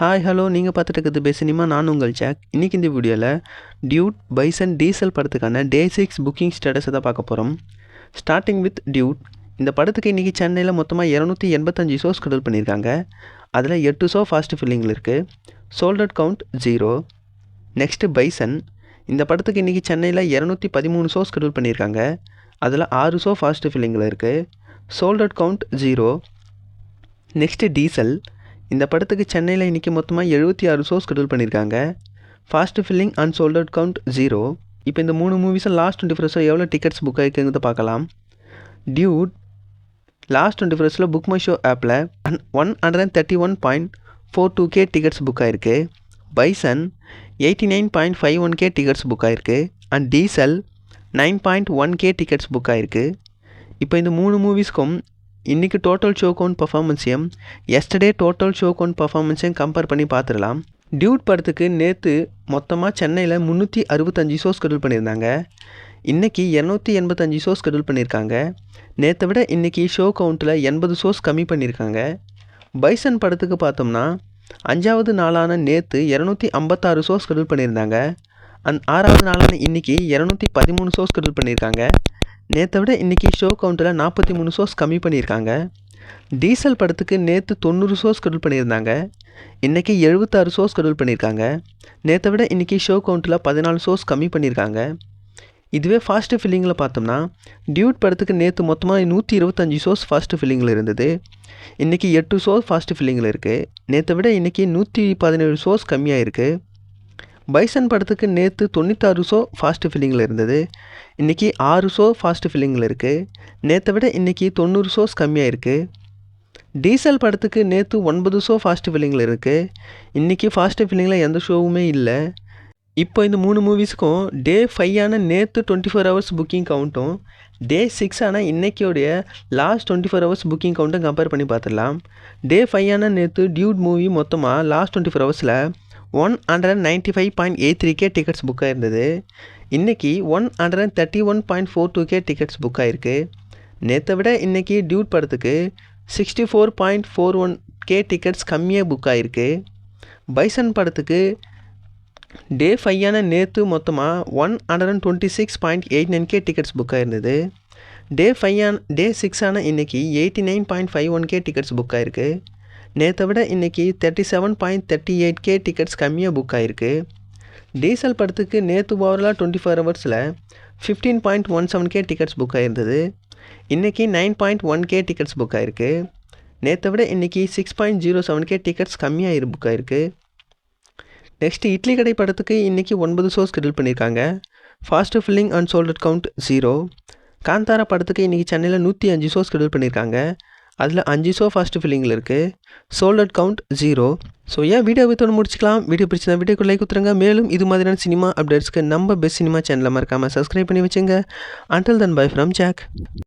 Hi hello நீங்கள் பார்த்துட்டு இருக்கிறது பே சினிமா நான் உங்கள் ஜாக். இன்றைக்கி இந்த வீடியோவில் டியூட் பைசன் டீசல் படத்துக்கான டே சிக்ஸ் புக்கிங் ஸ்டேட்டஸை தான் பார்க்க போகிறோம் ஸ்டார்டிங் வித் டியூட். இந்த படத்துக்கு இன்றைக்கி சென்னையில் மொத்தமாக இரநூத்தி எண்பத்தஞ்சு ஷோஸ் ஷெடியூல் பண்ணியிருக்காங்க. அதில் எட்டு ஷோ ஃபாஸ்ட் ஃபில்லிங்கில் இருக்குது sold out count zero next Bison. இந்த படத்துக்கு இன்றைக்கி சென்னையில் இரநூத்தி பதிமூணு ஷோஸ் ஷெடியூல் பண்ணியிருக்காங்க. அதில் ஆறு ஷோ ஃபாஸ்ட் ஃபில்லிங்கில் இருக்குது sold out count zero next Diesel. இந்த படத்துக்கு சென்னையில் இன்றைக்கி மொத்தமாக எழுபத்தி ஆறு ஷோஸ் ஷெடியூல் பண்ணியிருக்காங்க fast filling and sold out count zero இப்போ இந்த மூணு மூவிஸும் லாஸ்ட் டுவெண்ட்டி ஃபோர்ஸில் எவ்வளோ டிக்கெட்ஸ் புக் ஆகிருக்குங்கிறத பார்க்கலாம். டியூட் லாஸ்ட் டுவெண்ட்டி ஃபோர்ஸில் புக் மை ஷோ ஆப்பில் one hundred and thirty one point four two K tickets book ஆகிருக்கு Bison eighty nine point five one K tickets book ஆகிருக்கு and Diesel nine point one K tickets book ஆகிருக்கு இப்போ இந்த மூணு மூவிஸ்க்கும் இன்றைக்கி total show count பர்ஃபார்மன்ஸையும் yesterday total show count பர்ஃபார்மன்ஸையும் கம்பேர் பண்ணி பார்த்துடலாம். டியூட் படத்துக்கு நேற்று மொத்தமாக சென்னையில் முந்நூற்றி அறுபத்தஞ்சு ஷோஸ் ஸ்கெடியூல் பண்ணியிருந்தாங்க. இன்றைக்கி இரநூத்தி எண்பத்தஞ்சு ஷோஸ் ஸ்கெடியூல் பண்ணியிருக்காங்க. நேற்றை விட இன்றைக்கி ஷோ கவுண்ட்டில் எண்பது ஷோஸ் கம்மி பண்ணியிருக்காங்க. பைசன் படத்துக்கு பார்த்தோம்னா அஞ்சாவது நாளான நேற்று இரநூத்தி ஐம்பத்தாறு ஷோஸ் ஸ்கெடியூல் பண்ணியிருந்தாங்க. அந் ஆறாவது நாளான இன்றைக்கி இரநூத்தி பதிமூணு ஷோஸ் ஸ்கெடியூல் பண்ணியிருக்காங்க. நேற்றை விட இன்றைக்கி ஷோ கவுண்டரில் நாற்பத்தி மூணு ஷோஸ் கம்மி பண்ணியிருக்காங்க. டீசல் படத்துக்கு நேற்று தொண்ணூறு ஷோஸ் ஷெடியூல் பண்ணியிருந்தாங்க. இன்றைக்கி எழுபத்தாறு ஷோஸ் ஷெடியூல் பண்ணியிருக்காங்க. நேற்றை விட இன்றைக்கி ஷோ கவுண்ட்டில் பதினாலு ஷோஸ் கம்மி பண்ணியிருக்காங்க. இதுவே ஃபாஸ்ட்டு ஃபில்லிங்கில் பார்த்தோம்னா டியூட் படத்துக்கு நேற்று மொத்தமாக நூற்றி இருபத்தஞ்சி ஷோஸ் ஃபாஸ்ட்டு ஃபில்லிங்கில் இருந்தது. இன்றைக்கி எட்டு ஷோஸ் ஃபாஸ்ட்டு ஃபில்லிங்கில் இருக்குது நேற்றை விட இன்றைக்கி நூற்றி பதினேழு ஷோஸ் கம்மியாக இருக்குது பைசன் படத்துக்கு நேற்று தொண்ணூத்தாறு ஷோ ஃபாஸ்ட்டு ஃபில்லிங்கில் இருந்தது. இன்றைக்கி ஆறு ஷோ ஃபாஸ்ட்டு ஃபில்லிங்கில் இருக்குது நேற்றை விட இன்றைக்கி தொண்ணூறு ஷோஸ் கம்மியாக இருக்குது டீசல் படத்துக்கு நேற்று ஒன்பது ஷோ ஃபாஸ்ட்டு ஃபில்லிங்கில் இருக்குது இன்றைக்கி ஃபாஸ்ட்டு ஃபில்லிங்கில் எந்த ஷோவுமே இல்லை. இப்போ இந்த மூணு மூவிஸ்க்கும் டே ஃபையான நேற்று டுவெண்ட்டி ஃபோர் ஹவர்ஸ் புக்கிங் கவுண்ட்டும் டே சிக்ஸ் ஆனால் இன்றைக்கியோடைய last twenty four hours booking கவுண்ட்டும் compare பண்ணி பார்த்துடலாம். டே ஃபையான நேற்று டியூட் மூவி மொத்தமாக லாஸ்ட் டுவெண்ட்டி ஃபோர் ஹவர்ஸில் one hundred ninety five point eight three K tickets book ஆயிருந்தது. இன்றைக்கி one hundred thirty one point four two K tickets book ஆகிருக்கு நேற்றை விட இன்றைக்கி டியூட் படத்துக்கு sixty four point four one K tickets கம்மியாக book ஆகிருக்கு bison படத்துக்கு டே ஃபைவான நேற்று மொத்தமாக one hundred and twenty six point eight nine K tickets book இருந்தது டே ஃபைவான டே சிக்ஸான இன்றைக்கி eighty nine point five one K tickets book ஆகிருக்கு நேற்றை விட இன்றைக்கி thirty seven point thirty eight K tickets கம்மியாக புக் ஆகிருக்கு டீசல் படத்துக்கு நேற்று ஓவரலாக டுவெண்ட்டி ஃபோர் ஹவர்ஸில் fifteen point one seven K tickets book ஆகிருந்தது இன்றைக்கி nine point one K tickets book ஆகிருக்கு நேற்றை விட இன்றைக்கி six point zero seven K tickets கம்மியாக புக் ஆகிருக்கு நெக்ஸ்ட்டு இட்லி கடை படத்துக்கு இன்றைக்கி ஒன்பது ஷோஸ் ஷெடியூல் பண்ணியிருக்காங்க fast filling and sold out count zero Kantara படத்துக்கு இன்றைக்கி சென்னையில் நூற்றி அஞ்சு ஷோஸ் ஷெடியூல் பண்ணியிருக்காங்க அதில் அஞ்சு ஷோ ஃபஸ்ட்டு ஃபில்லிங்கில் இருக்குது sold out count zero so ஏன் வீடியோ வித்தோடு முடிச்சிக்கலாம்? வீடியோ பிடிச்சா வீடியோக்கு லைக் கொடுத்துருங்க. மேலும் இது மாதிரியான சினிமா அப்டேட்ஸ்க்கு நம்ம பெஸ்ட் சினிமா சேனலில் மறக்காமல் சப்ஸ்கிரைப் பண்ணி வச்சுங்க. Until then bye from Jack